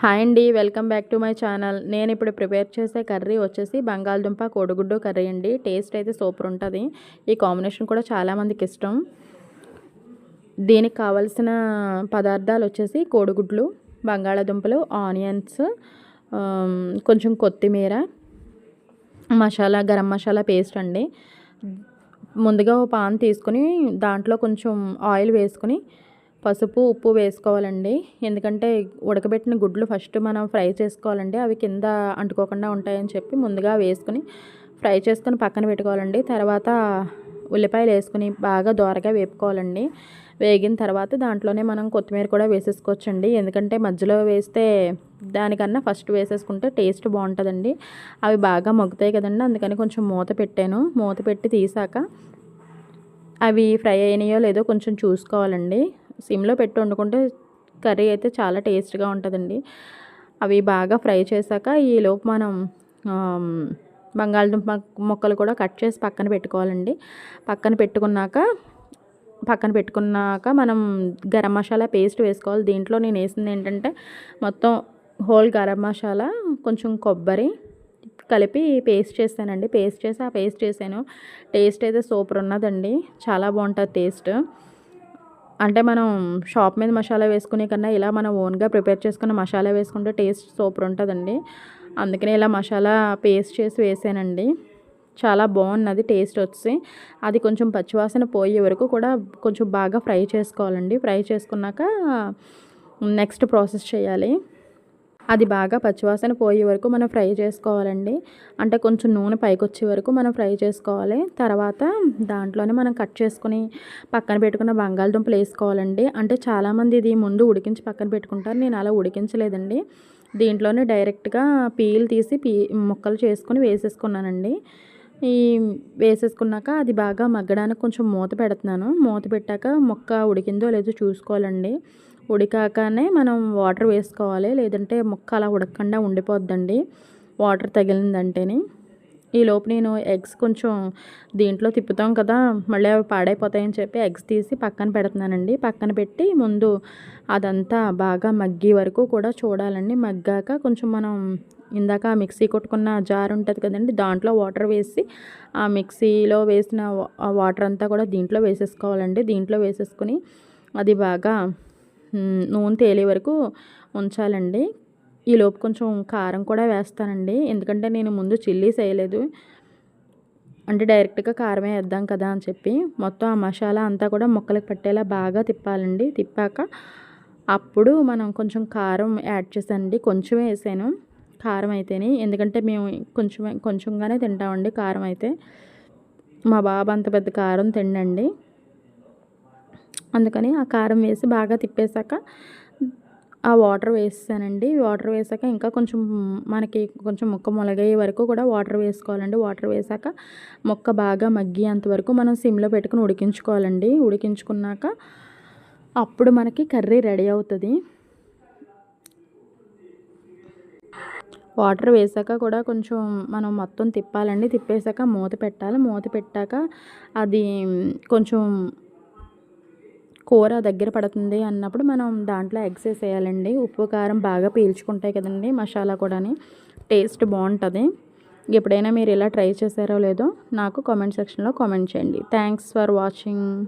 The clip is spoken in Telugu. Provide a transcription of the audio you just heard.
హాయ్ అండి welcome back to my channel. నేను ఇప్పుడు ప్రిపేర్ చేసే కర్రీ వచ్చేసి బంగాళదుంప కోడిగుడ్డు కర్రీ అండి. టేస్ట్ అయితే సూపర్ ఉంటుంది. ఈ కాంబినేషన్ కూడా చాలామందికి ఇష్టం. దీనికి కావలసిన పదార్థాలు వచ్చేసి కోడిగుడ్లు బంగాళదుంపలు ఆనియన్స్ కొంచెం కొత్తిమీర మసాలా గరం మసాలా పేస్ట్ అండి. ముందుగా ఒక పాన్ తీసుకొని దాంట్లో కొంచెం ఆయిల్ వేసుకొని పసుపు ఉప్పు వేసుకోవాలండి. ఎందుకంటే ఉడకబెట్టిన గుడ్లు ఫస్ట్ మనం ఫ్రై చేసుకోవాలండి. అవి కింద అంటుకోకుండా ఉంటాయని చెప్పి ముందుగా వేసుకుని ఫ్రై చేసుకొని పక్కన పెట్టుకోవాలండి. తర్వాత ఉల్లిపాయలు వేసుకుని బాగా దోరగా వేపుకోవాలండి. వేగిన తర్వాత దాంట్లోనే మనం కొత్తిమీర కూడా వేసేసుకోవచ్చండి. ఎందుకంటే మధ్యలో వేస్తే దానికన్నా ఫస్ట్ వేసేసుకుంటే టేస్ట్ బాగుంటుందండి. అవి బాగా మగ్గుతాయి కదండి. అందుకని కొంచెం మూత పెట్టాను. మూత పెట్టి తీసాక అవి ఫ్రై అయినాయో లేదో కొంచెం చూసుకోవాలండి. సిమ్లో పెట్టి వండుకుంటే కర్రీ అయితే చాలా టేస్ట్గా ఉంటుందండి. అవి బాగా ఫ్రై చేశాక ఈలోపు మనం బంగాళదుంప ముక్కలు కూడా కట్ చేసి పక్కన పెట్టుకోవాలండి. పక్కన పెట్టుకున్నాక పక్కన పెట్టుకున్నాక మనం గరం మసాలా పేస్ట్ వేసుకోవాలి. దీంట్లో నేను వేసింది ఏంటంటే మొత్తం హోల్ గరం మసాలా కొంచెం కొబ్బరి కలిపి పేస్ట్ చేశానండి. పేస్ట్ చేసి ఆ పేస్ట్ చేశాను. టేస్ట్ అయితే సూపర్ ఉన్నదండి. చాలా బాగుంటుంది టేస్ట్. అంటే మనం షాప్ మీద మసాలా వేసుకునే కన్నా ఇలా మనం ఓన్గా ప్రిపేర్ చేసుకున్న మసాలా వేసుకుంటే టేస్ట్ సూపర్ ఉంటుందండి. అందుకనే ఇలా మసాలా పేస్ట్ చేసి వేసానండి. చాలా బాగున్నది టేస్ట్ వచ్చి. అది కొంచెం పచ్చివాసన పోయే వరకు కూడా కొంచెం బాగా ఫ్రై చేసుకోవాలండి. ఫ్రై చేసుకున్నాక నెక్స్ట్ ప్రాసెస్ చేయాలి. అది బాగా పచ్చివాసన పోయే వరకు మనం ఫ్రై చేసుకోవాలండి. అంటే కొంచెం నూనె పైకి వచ్చే వరకు మనం ఫ్రై చేసుకోవాలి. తర్వాత దాంట్లోనే మనం కట్ చేసుకుని పక్కన పెట్టుకున్న బంగాళదుంపలు వేసుకోవాలండి. అంటే చాలామంది ఇది ముందు ఉడికించి పక్కన పెట్టుకుంటారు. నేను అలా ఉడికించలేదండి. దీంట్లోనే డైరెక్ట్గా పీల్ తీసి పీ ముక్కలు చేసుకొని వేసేసుకున్నానండి. ఈ వేసేసుకున్నాక అది బాగా మగ్గడానికి కొంచెం మూత పెడుతున్నాను. మూత పెట్టాక మొక్క ఉడికిందో లేదో చూసుకోవాలండి. ఉడికాకనే మనం వాటర్ వేసుకోవాలి. లేదంటే ముక్క అలా ఉడకకుండా ఉండిపోద్దండి. వాటర్ తగిలిందంటేనే. ఈలోపు నేను ఎగ్స్ కొంచెం దీంట్లో తిప్పుతాం కదా మళ్ళీ అవి పాడైపోతాయని చెప్పి ఎగ్స్ తీసి పక్కన పెడుతున్నానండి. పక్కన పెట్టి ముందు అదంతా బాగా మగ్గి వరకు కూడా చూడాలండి. మగ్గాక కొంచెం మనం ఇందాక మిక్సీ కొట్టుకున్న జార్ ఉంటుంది కదండి దాంట్లో వాటర్ వేసి ఆ మిక్సీలో వేసిన వాటర్ అంతా కూడా దీంట్లో వేసేసుకోవాలండి. దీంట్లో వేసేసుకుని అది బాగా నూనె తేలే వరకు ఉంచాలండి. ఈలోపు కొంచెం కారం కూడా వేస్తానండి. ఎందుకంటే నేను ముందు చిల్లీస్ వేయలేదు. అంటే డైరెక్ట్గా కారమే వేద్దాం కదా అని చెప్పి మొత్తం ఆ మసాలా అంతా కూడా ముక్కలకు పట్టేలా బాగా తిప్పాలండి. తిప్పాక అప్పుడు మనం కొంచెం కారం యాడ్ చేసానండి కొంచెమే వేసాను. కారం అయితేనే. ఎందుకంటే మేము కొంచెం కొంచెంగానే తింటామండి కారం అయితే. మా బాబు అంత పెద్ద కారం తిండండి అందుకని ఆ కారం వేసి బాగా తిప్పేశాక ఆ వాటర్ వేసానండి వాటర్ వేసాక ఇంకా కొంచెం మనకి కొంచెం ముక్క మొలగయ్యే వరకు కూడా వాటర్ వేసుకోవాలండి. వాటర్ వేసాక మొక్క బాగా మగ్గేంత వరకు మనం సిమ్లో పెట్టుకుని ఉడికించుకోవాలండి. ఉడికించుకున్నాక అప్పుడు మనకి కర్రీ రెడీ అవుతుంది. వాటర్ వేసాక కూడా కొంచెం మనం మొత్తం తిప్పాలండి. తిప్పేసాక మూత పెట్టాలి. మూత పెట్టాక అది కొంచెం కూర దగ్గర పడుతుంది అన్నప్పుడు మనం దాంట్లో ఎగ్స్ వేసేయాలండి. ఉప్పు కారం బాగా పీల్చుకుంటాయి కదండి మసాలా కూడా టేస్ట్ బాగుంటుంది. ఎప్పుడైనా మీరు ఇలా ట్రై చేశారో లేదో నాకు కామెంట్ సెక్షన్లో కామెంట్ చేయండి. Thanks for watching.